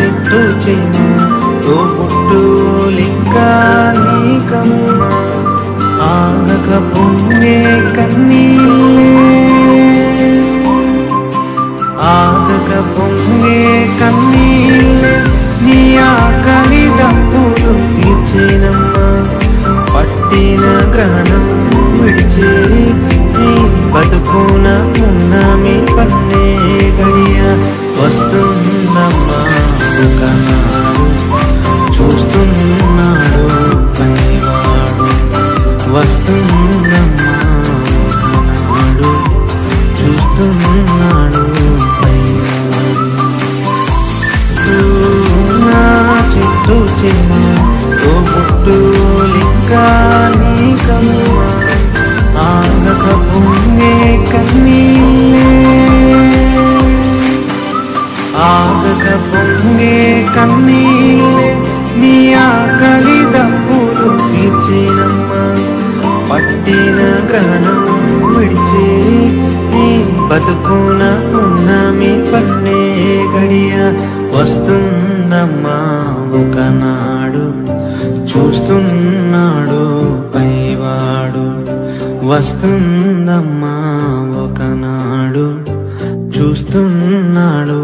చెట్టు చెయ్యి తోబుట్టు పుట్టులింకా నీకమ్మ. ఆగక పొంగే కన్నీళ్ళే. ఆగక పొంగే కన్నీళ్ళే నీ ఆకలి దప్పులు తీర్చేనమ్మా. పట్టిన గ్రహణం విడిచే నీ బతుకున కన్నాడు చూస్తున్నాడు పైవాడు వస్తుందమ్మా చూస్తున్నాడు చుట్టూ చిన్న ఓ పుట్టు లింకా నీకమ్మ ఆగక పొంగే కన్నీ ఆగక పొంగే కన్నీళ్ళే నీ ఆకలి దప్పులు తీర్చినమ్మ. పట్టిన గ్రహణం విడిచే నీ బతుకున ఉన్న మీ పన్నే గడియ వస్తుందమ్మా ఒకనాడు. చూస్తున్నాడు పైవాడు. వస్తుందమ్మా చూస్తున్నాడు